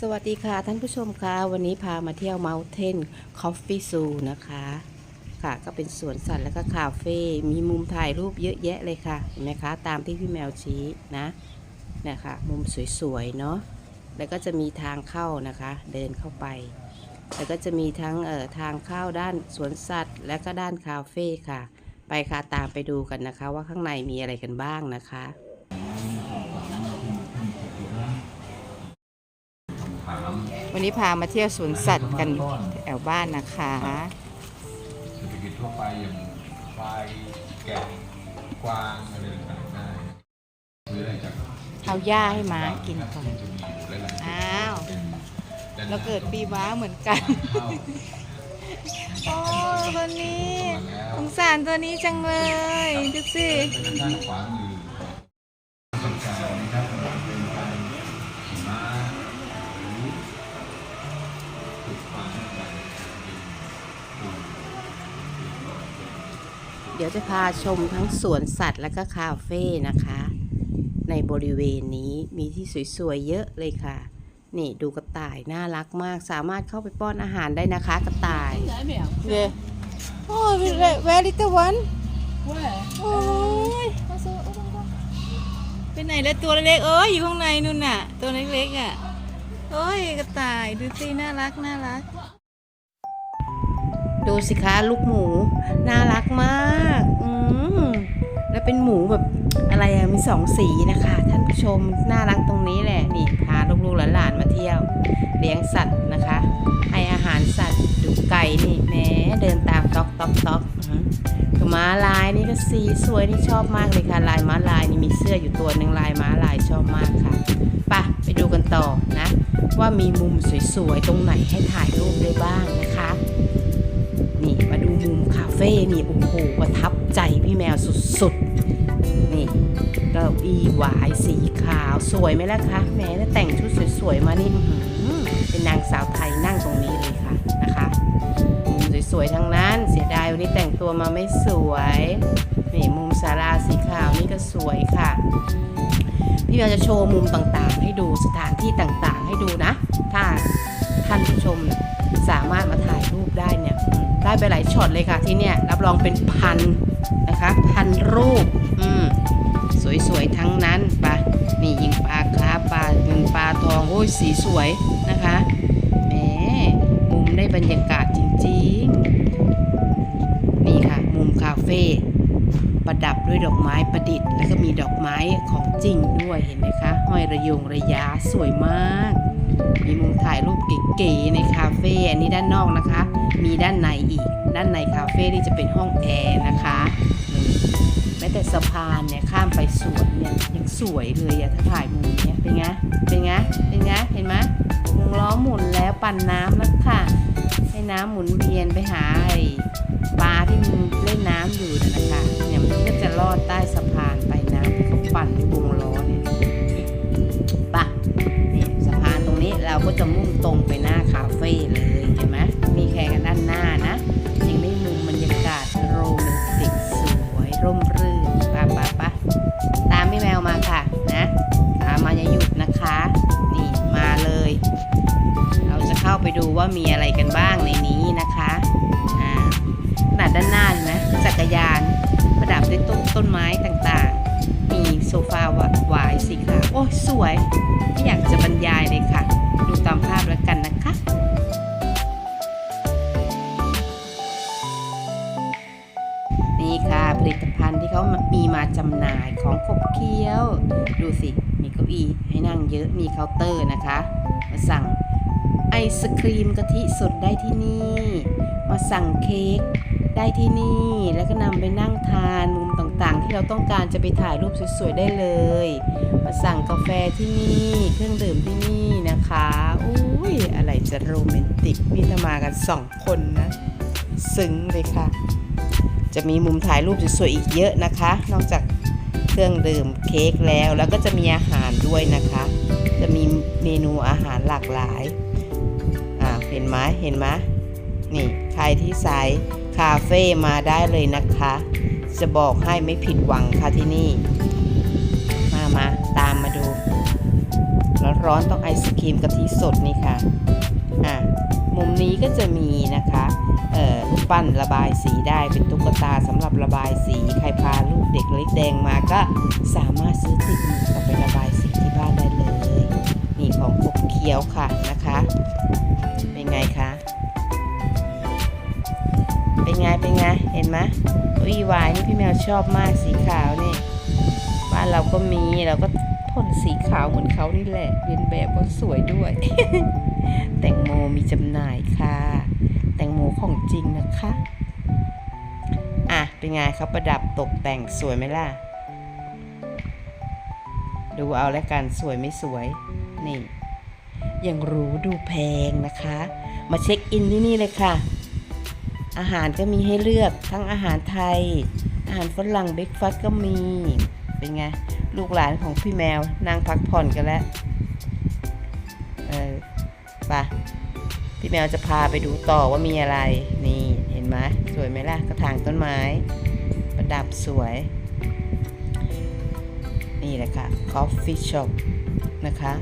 สวัสดีค่ะท่านผู้ชมค่ะวันนี้พามาเที่ยว Mountain Coffee Zoo นะคะ ค่ะก็เป็นสวนสัตว์และก็คาเฟ่มีมุมถ่ายรูปเยอะแยะเลยค่ะเห็นไหมคะตามที่พี่แมวชี้นะเนี่ยค่ะมุมสวยๆเนาะแล้วก็จะมีทางเข้านะคะ เดินเข้าไป แล้วก็จะมีทั้งเอ่อทางเข้าด้านสวนสัตว์ และก็ด้านคาเฟ่ค่ะ ไปค่ะตามไปดูกันนะคะ ว่าข้างในมีอะไรกันบ้างนะคะ วันนี้พามาเที่ยวสวนสัตว์กันแถวบ้านนะคะเศรษฐกิจทั่วไปอย่างควายแกะกวางอะไรต่างๆได้ซื้ออะไรจากเอาหญ้าให้ม้ากินก่อน จะมีอยู่หลายๆอ้าว เป็นด้นหน้เราเกิดปีม้าเหมือนกันเข้าโอ้ตัวนี้มาแล้วสงสารตัวนี้จังเลย ดูสิ เป็นด้านขวามือ ดี๋ยวจะพาชมทั้งสวนสัตว์และก็คาเฟ่นะคะ ในบริเวณนี้มีที่สวยๆเยอะเลยค่ะ นี่ดูกระต่ายน่ารักมาก สามารถเข้าไปป้อนอาหารได้นะคะ กระต่าย Yeah. Oh, where little one? Where? Oh. ไปไหนแล้วตัวเล็กๆเอ้ยอยู่ข้างในนู่นน่ะ ตัวเล็กๆอะ โอ้ยกระต่ายดูสิน่ารักน่ารัก ดูสิคะลูกหมู น่ารักมากอืมแล้วเป็นหมูแบบอะไรอะมีสองสีนะคะ ท่านผู้ชมน่ารักตรงนี้แหละนี่พาลูกๆหลานๆมาเที่ยว เลี้ยงสัตว์นะคะ ให้อาหารสัตว์ดูไก่นี่แม้เดินตามต๊อกต๊อกต๊อกอือหือคือม้าลายนี่ก็สีสวยนี่ชอบมากเลยค่ะ ลายม้าลายนี่มีเสื้ออยู่ตัวหนึ่งลายม้าลายชอบมากค่ะไปะไปดูกันต่อนะ ว่ามีมุมสวยๆ ตรงไหนให้ถ่ายรูปได้บ้างนะคะ เฟ่นี่โอ้โหประทับใจพี่แมวสุดๆ นี่เก้าอี้หวายสีขาวสวยไหมล่ะคะแม้แล้แต่งชุดสวยๆมานี่อื้อหือเป็นนางสาวไทยนั่งตรงนี้เลยค่ะนะคะสวยๆทั้งนั้นเสียดายวันนี้แต่งตัวมาไม่สวยนี่มุมศาลาสีขาวนี่ก็สวยค่ะ พี่แมวจะโชว์มุมต่างๆ ให้ดูสถานที่ต่างๆ ให้ดูนะ ถ้า ได้ไปหลายช็อตเลยค่ะที่เนี่ยรับรองเป็นพันนะคะพันรูปอืมสวยๆทั้งนั้นปะนี่ยิงปลาคร์ฟปลาเงินปลาทองโอ้ยสีสวยนะคะแหมมุมได้บรรยากาศจริงๆนี่ค่ะมุมคาเฟ่ประดับด้วยดอกไม้ประดิษฐ์ แล้วก็มีดอกไม้ของจริงด้วยเห็นไหมคะห้อยระยงระยะสวยมาก มีมุมถ่ายรูปเก๋ๆในคาเฟ่อันนี้ด้านนอกนะคะ มีด้านในอีก ด้านในคาเฟ่ที่จะเป็นห้องแอร์นะคะแม้แต่สะพานเนี่ยข้ามไปสวนเนี่ยยังสวยเลยอะถ้าถ่ายมุมเนี้ยเป็นไงเป็นไงเป็นไงเห็นไหมวงล้อหมุนแล้วปั่นน้ำแล้วค่ะให้น้ำหมุนเวียนไปหาไอ้ปลาที่มันเล่นน้ำอยู่นะ บ้างในนี้นะคะขนาดด้านหน้าเห็นไหมจักรยานประดับด้วยต้นต้นไม้ต่างๆ มีโซฟาหวายสีขาวโอ้ยสวยไม่อยากจะบรรยายเลยค่ะ ดูตามภาพแล้วกันนะคะนี่ค่ะผลิตภัณฑ์ที่เขามีมาจำหน่ายของขบเคี้ยว ดูสิ มีเก้าอี้ให้นั่งเยอะมีเคาน์เตอร์นะคะ มาสั่ง ไอศครีมกะทิสดได้ที่นี่ มาสั่งเค้กได้ที่นี่ แล้วก็นำไปนั่งทานมุมต่างๆ ที่เราต้องการจะไปถ่ายรูปสวยๆได้เลย มาสั่งกาแฟที่นี่ เครื่องดื่มที่นี่นะคะอุ้ยอะไรจะโรแมนติกนี่ถ้ามากันสองคนนะซึ้งเลยค่ะ จะมีมุมถ่ายรูปสวยๆอีกเยอะนะคะ นอกจากเครื่องดื่มเค้กแล้วแล้วก็จะมีอาหารด้วยนะคะ จะมีเมนูอาหารหลากหลาย เห็นไหมเห็นไหมนี่ใครที่สายคาเฟ่มาได้เลยนะคะ จะบอกให้ไม่ผิดหวังค่ะที่นี่ มามาตามมาดูร้อนต้องไอศครีมกะทิสดนี่ค่ะอะ มุมนี้ก็จะมีนะคะเอ่อรูปปั้นระบายสีได้เป็นตุ๊กตาสำหรับระบายสีใครพาลูกเด็กเล็กแดงมาก็สามารถซื้อติดมือกลับไประบายสีที่บ้านได้เลยนี่ของพวกเคี้ยวค่ะนะคะ เป็นไงคะ เป็นไง เป็นไง เห็นไหมวีวายนี่พี่แมวชอบมากสีขาวนี่บ้านเราก็มี เราก็พ่นสีขาวเหมือนเขานี่แหละเรียนแบบก็สวยด้วย แตงโมมีจำหน่ายค่ะ แตงโมของจริงนะคะ อะ เป็นไงเขาประดับตกแต่งสวยไหมล่ะ ดูเอาแล้วกันสวยไม่สวย นี่ ยังหรู้ดูแพงนะคะ มาเช็คอินที่นี่เลยค่ะ อาหารก็มีให้เลือกทั้งอาหารไทย อาหารฝรั่งเบรกฟาสต์ก็มี เป็นไง ลูกหลานของพี่แมวนั่งพักผ่อนกันแล้ว เออปะพี่แมวจะพาไปดูต่อว่ามีอะไร นี่เห็นไหมสวยไหมล่ะกระถางต้นไม้ ประดับสวย นี่แหละค่ะ Coffee Shop นะคะ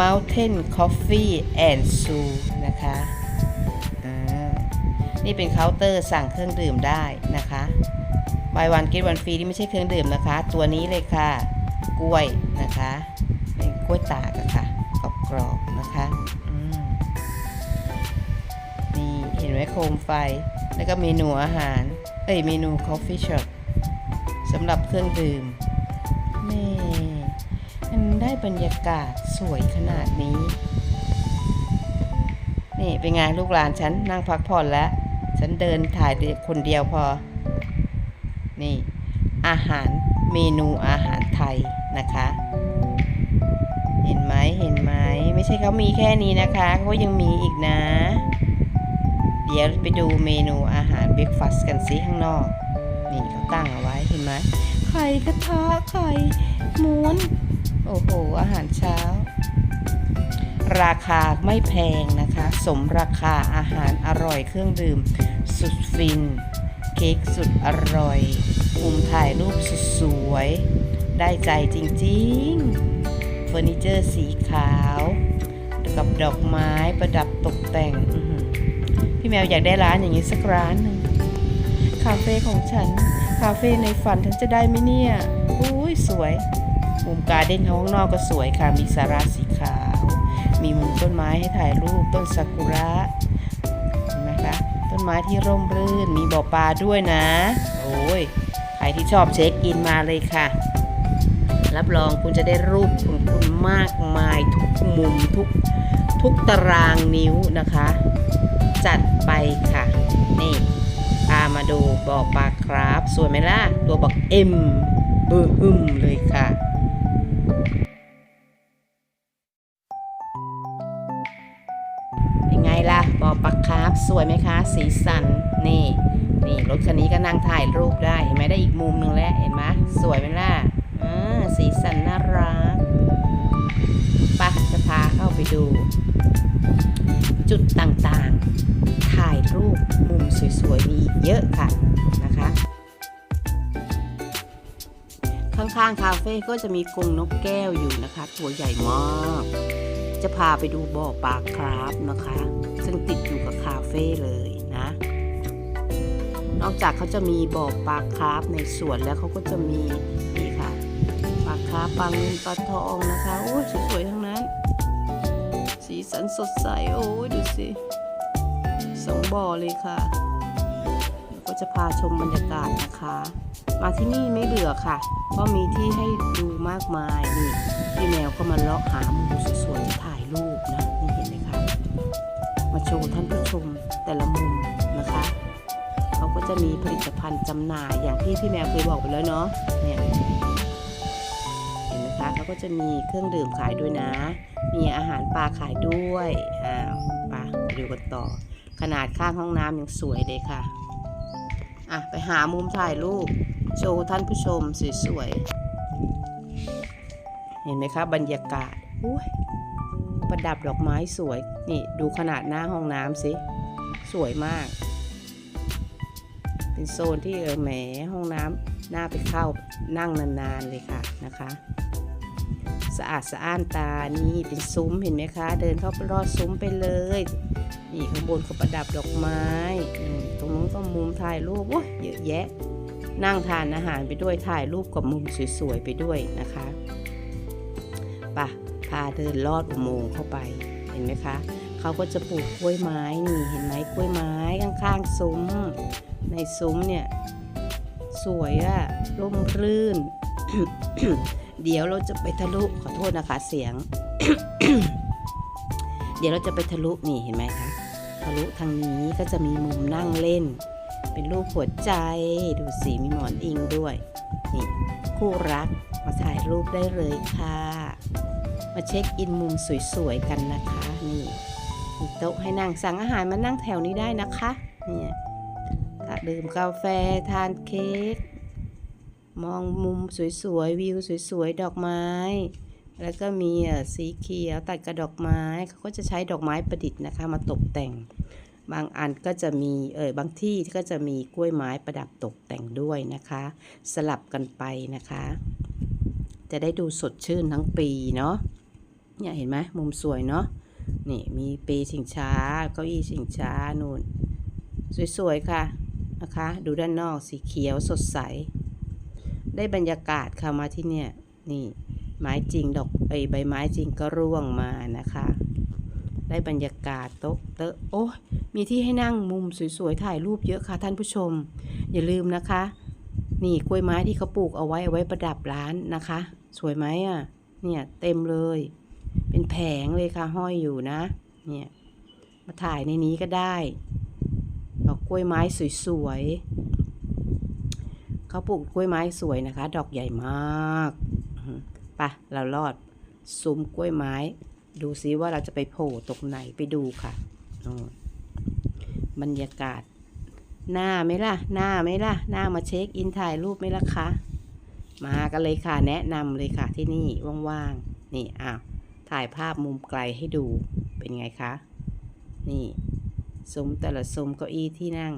Mountain Coffee and Zoo นะคะอ่านี่เป็นเคาน์เตอร์สั่งเครื่องดื่มได้นะคะ buy one get one free นี่ไม่ใช่เครื่องดื่มนะคะ ตัวนี้เลยค่ะ กล้วยนะคะ เป็นกล้วยตากะค่ะกรอบๆนะคะมนี่เห็นไหมโคมไฟ แล้วก็เมนูอาหาร เอ้ยเมนู coffee shop สำหรับเครื่องดื่มแม่มันได้บรรยากาศ สวยขนาดนี้ นี่เป็นไงลูกหลานฉันนั่งพักผ่อนแล้ว ฉันเดินถ่ายคนเดียวพอ นี่ อาหารเมนูอาหารไทยนะคะ เห็นไหมเห็นไหมไม่ใช่เขามีแค่นี้นะคะเขายังมีอีกนะ เดี๋ยวไปดูเมนูอาหารเบรกฟาสต์กันซิข้างนอก นี่เขาตั้งเอาไว้เห็นไหมไข่กระทะไข่ม้วน ราคาไม่แพงนะคะ สมราคาอาหารอร่อยเครื่องดื่ม สุดฟิน เค้กสุดอร่อยมุมถ่ายรูปสุดสวย ได้ใจจริงๆเฟอร์นิเจอร์สีขาว กับดอกไม้ประดับตกแต่ง พี่แมวอยากได้ร้านอย่างนี้สักร้านหนึ่งคาเฟ่ของฉัน คาเฟ่ในฝันฉันจะได้ไหมเนี่ย อุ้ยสวยมุมการ์เด้นข้างนอกก็สวยค่ะ มีสาราสีขาว มีมุมต้นไม้ให้ถ่ายรูปต้นซากุระเห็นไหมคะต้นไม้ที่ร่มรื่นมีบ่อปลาด้วยนะ โอ้ยใครที่ชอบเช็คอินมาเลยค่ะ รับรองคุณจะได้รูปของคุณมากมายทุกมุมทุกทุกตารางนิ้วนะคะ จัดไปค่ะ นี่พามาดูบ่อปลาครับสวยไหมล่ะ ตัวบักเอ็มเบอร์หึมเลยค่ะ บ่อปลาคาร์ฟสวยไหมคะ สีสัน นี่ นี่รถคันนี้ก็นั่งถ่ายรูปได้ เห็นไหมได้อีกมุมหนึ่งแล้ว เห็นไหมสวยไหมล่ะอ่าสีสันน่ารักปะจะพาเข้าไปดู จุดต่างๆ ถ่ายรูปมุมสวยๆมีอีกเยอะค่ะนะคะข้างๆ คาเฟ่ก็จะมีกรงนกแก้วอยู่นะคะ ตัวใหญ่มาก จะพาไปดูบ่อปลาคราฟนะคะ งติดอยู่กับคาเฟ่เลยนะ นอกจากเขาจะมีบ่อปลาคราฟในสวนแล้วเขาก็จะมีนี่ค่ะปลาคราฟปลาเงินปลาทองนะคะโอ้ยสวยๆทั้งนั้น สีสันสดใสโอ้ยดูสิสองบ่อเลยค่ะเดี๋ยวก็จะพาชมบรรยากาศนะคะ มาที่นี่ไม่เบื่อค่ะเพราะมีที่ให้ดูมากมายนี่พี่แมวก็มาเลาะหามุมสวยๆถ่ายรูปนะ มาโชว์ท่านผู้ชมแต่ละมุมนะคะเขาก็จะมีผลิตภัณฑ์จำหน่ายอย่างที่พี่แมวเคยบอกไปแล้วเนาะเนี่ยเห็นไหมคะเขาก็จะมีเครื่องดื่มขายด้วยนะ มีอาหารปลาขายด้วยอ้าวไปไปดูกันต่อ ขนาดข้างห้องน้ำยังสวยเลยค่ะอะไปหามุมถ่ายรูปโชว์ท่านผู้ชมสวยๆเห็นไหมคะบรรยากาศอุ้ย ประดับดอกไม้สวย นี่ดูขนาดหน้าห้องน้ำสิ สวยมาก เป็นโซนที่เออแหมห้องน้ำน่าไปเข้านั่งนานๆเลยค่ะนะคะ สะอาดสะอ้านตา นี่เป็นซุ้มเห็นไหมคะ เดินเข้าไปรอดซุ้มไปเลย นี่ข้างบนก็ประดับดอกไม้ ตรงนู้นก็มุมถ่ายรูปโอ้ยเยอะแยะ นั่งทานอาหารไปด้วยถ่ายรูปกับมุมสวยๆไปด้วยนะคะไปะาเดินลอดอุโมงค์เข้าไปเห็นไหมคะเขาก็จะปลูกกล้วยไม้นี่เห็นไหมกล้วยไม้ข้างๆซุ้ม ในซุ้มเนี่ยสวยอะร่มรื่น เดี๋ยวเราจะไปทะลุขอโทษนะคะเสียง เดี๋ยวเราจะไปทะลุนี่เห็นไหมคะทะลุทางนี้ก็จะมีมุมนั่งเล่น เป็นรูปหัวใจดูสีมีหมอนอิงด้วยนี่คู่รักมาถ่ายรูปได้เลยค่ะ มาเช็คอินมุมสวยๆกันนะคะนี่มีโต๊ะให้นั่งสั่งอาหารมานั่งแถวนี้ได้นะคะเนี่ยดื่มกาแฟทานเค้กมองมุมสวยๆวิวสวยๆดอกไม้ แล้วก็มีเออสีเขียวตัดกับดอกไม้เขาก็จะใช้ดอกไม้ประดิษฐ์นะคะ มาตกแต่ง บางอันก็จะมีเออบางที่ก็จะมีกล้วยไม้ประดับตกแต่งด้วยนะคะ สลับกันไปนะคะ จะได้ดูสดชื่นทั้งปีเนาะ เนี่ยเห็นไหมมุมสวยเนาะนี่มีปีชิงช้าเก้าอี้ชิงช้านู่น สวยๆค่ะนะคะ ดูด้านนอกสีเขียวสดใส ได้บรรยากาศค่ะมาที่เนี่ยนี่ไม้จริงดอกไอใบไม้จริงก็ร่วงมานะคะ ได้บรรยากาศโต๊ะเตอะโอ้ยมีที่ให้นั่งมุมสวยๆถ่ายรูปเยอะค่ะท่านผู้ชม อย่าลืมนะคะ นี่กล้วยไม้ที่เขาปลูกเอาไว้เอาไว้ประดับร้านนะคะ สวยไหมอะเนี่ยเต็มเลย เป็นแผงเลยค่ะห้อยอยู่นะ เนี่ย มาถ่ายในนี้ก็ได้ดอกกล้วยไม้สวยๆเขาปลูกกล้วยไม้สวยนะคะ ดอกใหญ่มากอือหือไปเราลอดซุ้มกล้วยไม้ ดูซิว่าเราจะไปโผล่ตรงไหนไปดูค่ะบรรยากาศ หน้าไหมล่ะ หน้าไหมล่ะ หน้ามาเช็คอินถ่ายรูปไหมล่ะคะ มากันเลยค่ะ แนะนำเลยค่ะที่นี่ว่างๆ นี่อ้าว ถ่ายภาพมุมไกลให้ดูเป็นไงคะ นี่ซุ้มแต่ละซุ้มเก้าอี้ที่นั่ง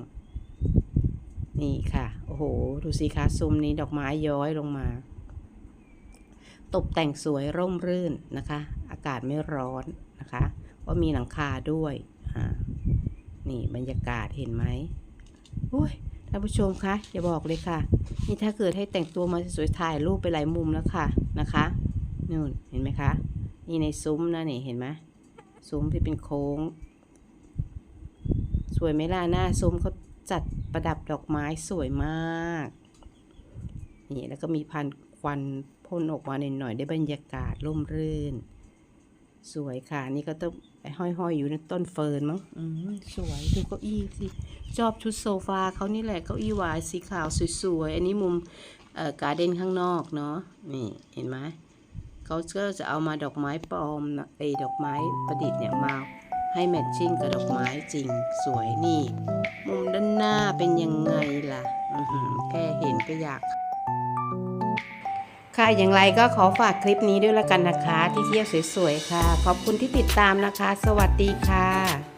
นี่ค่ะ โอ้โห ดูสิคะซุ้มนี้ดอกไม้ย้อยลงมา ตกแต่งสวยร่มรื่นนะคะ อากาศไม่ร้อนนะคะว่ามีหลังคาด้วยอ่านี่บรรยากาศเห็นไหมอุ้ยท่านผู้ชมคะอย่าบอกเลยค่ะ นี่ถ้าเกิดให้แต่งตัวมาสวยๆถ่ายรูปไปหลายมุมแล้วค่ะนะคะนู่นเห็นไหมคะ นี่ในซุ้มนะนี่เห็นไหมซุ้มที่เป็นโค้ง สวยไหมล่ะหน้าซุ้มเขาจัดประดับดอกไม้สวยมาก นี่แล้วก็มีพันควันพ่นออกมาหน่อยๆได้บรรยากาศร่มรื่น สวยค่ะ นี่ก็ต้องห้อยๆอยู่ในต้นเฟิร์นมั้งสวยดูเก้าอี้สิชอบชุดโซฟาเขานี่แหละเก้าอี้วายสีขาวสวยๆ อันนี้มุมการ์เด้นข้างนอกเนาะนี่เห็นไหม เขาก็จะเอามาดอกไม้ปลอมไอ้ดอกไม้ประดิษฐ์เนี่ยมาให้แมทชิ่งกับดอกไม้จริงสวยนี่ มุมด้านหน้าเป็นยังไงล่ะแค่เห็นก็อยากค่ะ อย่างไรก็ขอฝากคลิปนี้ด้วยละกันนะคะ ที่เที่ยวสวยๆค่ะ ขอบคุณที่ติดตามนะคะ สวัสดีค่ะ